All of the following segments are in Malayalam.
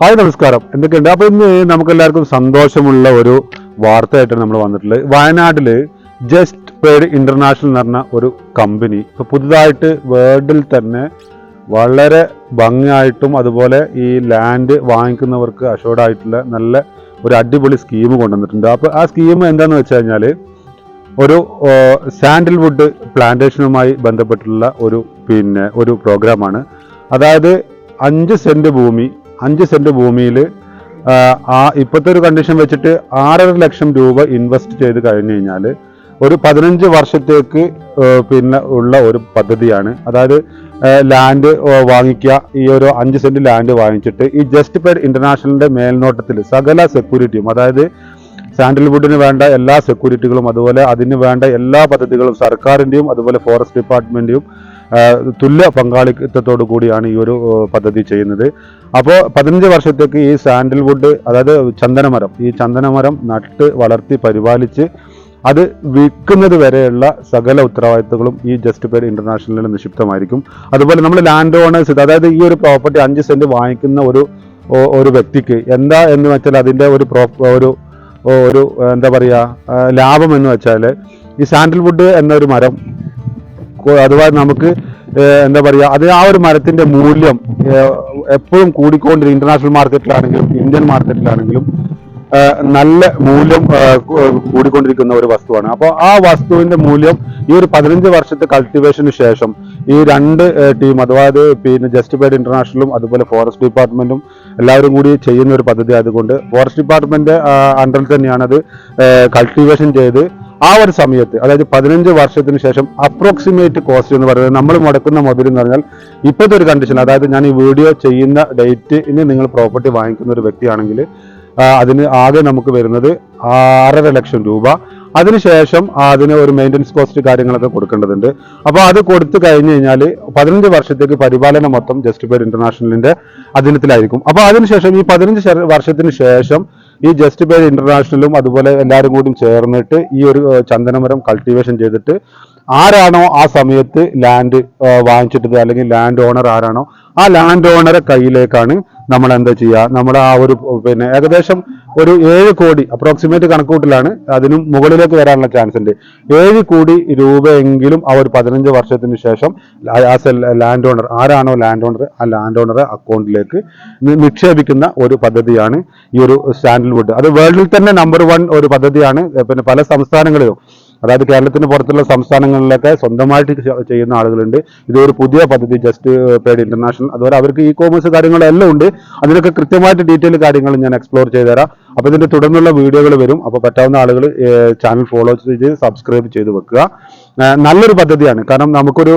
ഹായ് നമസ്കാരം. എന്തൊക്കെയുണ്ട്? അപ്പൊ ഇന്ന് നമുക്ക് എല്ലാവർക്കും സന്തോഷമുള്ള ഒരു വാർത്തയായിട്ടാണ് നമ്മൾ വന്നിട്ടുള്ളത്. വയനാട്ടിൽ ജസ്റ്റ് പേഡ് ഇന്റർനാഷണൽ എന്ന് പറഞ്ഞ ഒരു കമ്പനി ഇപ്പൊ പുതുതായിട്ട് വേൾഡിൽ തന്നെ വളരെ ഭംഗിയായിട്ടും അതുപോലെ ഈ ലാൻഡ് വാങ്ങിക്കുന്നവർക്ക് അഷോർഡ് ആയിട്ടുള്ള നല്ല ഒരു അടിപൊളി സ്കീം കൊണ്ടുവന്നിട്ടുണ്ട്. അപ്പൊ ആ സ്കീം എന്താന്ന് വെച്ച് കഴിഞ്ഞാൽ ഒരു സാൻഡൽവുഡ് പ്ലാന്റേഷനുമായി ബന്ധപ്പെട്ടുള്ള ഒരു പിന്നെ ഒരു പ്രോഗ്രാമാണ്. അതായത് അഞ്ച് സെന്റ് ഭൂമി അഞ്ച് സെന്റ് ഭൂമിയിൽ ആ ഇപ്പോഴത്തെ ഒരു കണ്ടീഷൻ വെച്ചിട്ട് ആറര ലക്ഷം രൂപ ഇൻവെസ്റ്റ് ചെയ്ത് കഴിഞ്ഞു കഴിഞ്ഞാൽ ഒരു പതിനഞ്ച് വർഷത്തേക്ക് പിന്നെ ഉള്ള ഒരു പദ്ധതിയാണ്. അതായത് ലാൻഡ് വാങ്ങിക്കുക ഈ ഒരു അഞ്ച് സെന്റ് ലാൻഡ് വാങ്ങിച്ചിട്ട് ഈ ജസ്റ്റ് പേഡ് ഇന്റർനാഷണലിന്റെ മേൽനോട്ടത്തിൽ സകല സെക്യൂരിറ്റിയും അതായത് സാൻഡൽവുഡിന് വേണ്ട എല്ലാ സെക്യൂരിറ്റികളും അതുപോലെ അതിന് വേണ്ട എല്ലാ പദ്ധതികളും സർക്കാരിന്റെയും അതുപോലെ ഫോറസ്റ്റ് ഡിപ്പാർട്ട്മെന്റിന്റെയും തുല്യ പങ്കാളിത്തത്തോടു കൂടിയാണ് ഈ ഒരു പദ്ധതി ചെയ്യുന്നത്. അപ്പോൾ പതിനഞ്ച് വർഷത്തേക്ക് ഈ സാൻഡൽവുഡ് അതായത് ചന്ദനമരം ഈ ചന്ദനമരം നട്ട് വളർത്തി പരിപാലിച്ച് അത് വിൽക്കുന്നത് വരെയുള്ള സകല ഉത്തരവാദിത്തങ്ങളും ഈ ജസ്റ്റ് പേഡ് ഇന്റർനാഷണലിൽ നിക്ഷിപ്തമായിരിക്കും. അതുപോലെ നമ്മൾ ലാൻഡ് ഓണേഴ്സ് അതായത് ഈ ഒരു പ്രോപ്പർട്ടി അഞ്ച് സെന്റ് വാങ്ങിക്കുന്ന ഒരു ഒരു വ്യക്തിക്ക് എന്താ എന്ന് വെച്ചാൽ അതിന്റെ ഒരു ഒരു ഒരു എന്താ പറയുക ലാഭം എന്ന് വെച്ചാൽ ഈ സാൻഡൽവുഡ് എന്നൊരു മരം അഥവാ നമുക്ക് എന്താ പറയുക അത് ആ ഒരു മരത്തിന്റെ മൂല്യം എപ്പോഴും കൂടിക്കൊണ്ടിരിക്കും ഇന്റർനാഷണൽ മാർക്കറ്റിലാണെങ്കിലും ഇന്ത്യൻ മാർക്കറ്റിലാണെങ്കിലും നല്ല മൂല്യം കൂടിക്കൊണ്ടിരിക്കുന്ന ഒരു വസ്തുവാണ്. അപ്പോൾ ആ വസ്തുവിന്റെ മൂല്യം ഈ ഒരു പതിനഞ്ച് വർഷത്തെ കൾട്ടിവേഷന് ശേഷം ഈ രണ്ട് ടീം അഥവാ അത് പിന്നെ ജസ്റ്റ് പേഡ് ഇന്റർനാഷണലും അതുപോലെ ഫോറസ്റ്റ് ഡിപ്പാർട്ട്മെന്റും എല്ലാവരും കൂടി ചെയ്യുന്ന ഒരു പദ്ധതി ആയതുകൊണ്ട് ഫോറസ്റ്റ് ഡിപ്പാർട്ട്മെന്റ് അണ്ടറിൽ തന്നെയാണ് അത് കൾട്ടിവേഷൻ ചെയ്ത് ആ ഒരു സമയത്ത് അതായത് പതിനഞ്ച് വർഷത്തിന് ശേഷം അപ്രോക്സിമേറ്റ് കോസ്റ്റ് എന്ന് പറയുന്നത് നമ്മൾ മുടക്കുന്ന മൊബൈൽ എന്ന് പറഞ്ഞാൽ ഇപ്പോഴത്തെ ഒരു കണ്ടീഷൻ അതായത് ഞാൻ ഈ വീഡിയോ ചെയ്യുന്ന ഡേറ്റിന് നിങ്ങൾ പ്രോപ്പർട്ടി വാങ്ങിക്കുന്ന ഒരു വ്യക്തിയാണെങ്കിൽ അതിന് ആകെ നമുക്ക് വരുന്നത് ആറര ലക്ഷം രൂപ. അതിനുശേഷം അതിന് ഒരു മെയിന്റനൻസ് കോസ്റ്റ് കാര്യങ്ങളൊക്കെ കൊടുക്കേണ്ടതുണ്ട്. അപ്പോൾ അത് കൊടുത്തു കഴിഞ്ഞ് കഴിഞ്ഞാൽ പതിനഞ്ച് വർഷത്തേക്ക് പരിപാലനം മൊത്തം ജസ്റ്റ് പേഡ് ഇന്റർനാഷണലിന്റെ അധീനത്തിലായിരിക്കും. അപ്പോൾ അതിനുശേഷം ഈ പതിനഞ്ച് വർഷത്തിന് ശേഷം ഈ ജസ്റ്റ് പേഡ് ഇന്റർനാഷണലും അതുപോലെ എല്ലാവരും കൂടി ചേർന്നിട്ട് ഈ ഒരു ചന്ദനമരം കൾട്ടിവേഷൻ ചെയ്തിട്ട് ആരാണോ ആ സമയത്ത് ലാൻഡ് വാങ്ങിച്ചിട്ടത് അല്ലെങ്കിൽ ലാൻഡ് ഓണർ ആരാണോ ആ ലാൻഡ് ഓണറെ കയ്യിലേക്കാണ് നമ്മൾ എന്താ ചെയ്യുക നമ്മുടെ ആ ഒരു പിന്നെ ഏകദേശം ഒരു ഏഴ് കോടി അപ്രോക്സിമേറ്റ് കണക്കൂട്ടിലാണ് അതിനും മുകളിലേക്ക് വരാനുള്ള ചാൻസ് ഉണ്ട്. ഏഴ് കോടി രൂപയെങ്കിലും ആ ഒരു പതിനഞ്ച് വർഷത്തിന് ശേഷം ആസ് എ ലാൻഡ് ഓണർ ആരാണോ ലാൻഡ് ഓണർ ആ ലാൻഡ് ഓണറെ അക്കൗണ്ടിലേക്ക് നിക്ഷേപിക്കുന്ന ഒരു പദ്ധതിയാണ് ഈ ഒരു സാൻഡൽവുഡ് അത് വേൾഡിൽ തന്നെ നമ്പർ വൺ ഒരു പദ്ധതിയാണ്. പിന്നെ പല സംസ്ഥാനങ്ങളിലും അതായത് കേരളത്തിന് പുറത്തുള്ള സംസ്ഥാനങ്ങളിലൊക്കെ സ്വന്തമായിട്ട് ചെയ്യുന്ന ആളുകളുണ്ട്. ഇതൊരു പുതിയ പദ്ധതി ജസ്റ്റ് പേഡ് ഇന്റർനാഷണൽ അതുപോലെ അവർക്ക് ഇ കോമേഴ്സ് കാര്യങ്ങളെല്ലാം ഉണ്ട്. അതിനൊക്കെ കൃത്യമായിട്ട് ഡീറ്റെയിൽ കാര്യങ്ങൾ ഞാൻ എക്സ്പ്ലോർ ചെയ്തുതരാം. അപ്പോൾ ഇതിന്റെ തുടർന്നുള്ള വീഡിയോകൾ വരും. അപ്പോൾ പറ്റാവുന്ന ആളുകൾ ചാനൽ ഫോളോ ചെയ്ത് സബ്സ്ക്രൈബ് ചെയ്ത് വെക്കുക. നല്ലൊരു പദ്ധതിയാണ്. കാരണം നമുക്കൊരു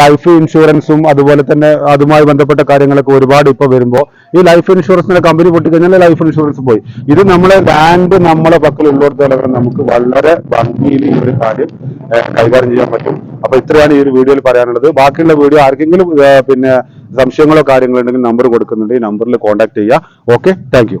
ലൈഫ് ഇൻഷുറൻസും അതുപോലെ തന്നെ അതുമായി ബന്ധപ്പെട്ട കാര്യങ്ങളൊക്കെ ഒരുപാട് ഇപ്പോൾ വരുമ്പോൾ ഈ ലൈഫ് ഇൻഷുറൻസിന്റെ കമ്പനി പൊട്ടിക്കഴിഞ്ഞാൽ ലൈഫ് ഇൻഷുറൻസ് പോയി. ഇത് നമ്മളെ ലാൻഡ് നമ്മളെ പക്കലുള്ളിടത്തോളം നമുക്ക് വളരെ ഭംഗിയിൽ ഈ ഒരു കാര്യം കൈകാര്യം ചെയ്യാൻ പറ്റും. അപ്പൊ ഇത്രയാണ് ഈ ഒരു വീഡിയോയിൽ പറയാനുള്ളത്. ബാക്കിയുള്ള വീഡിയോ ആർക്കെങ്കിലും പിന്നെ സംശയങ്ങളോ കാര്യങ്ങളോ ഉണ്ടെങ്കിൽ നമ്പർ കൊടുക്കുന്നുണ്ട്. ഈ നമ്പറിൽ കോൺടാക്ട് ചെയ്യുക. Okay thank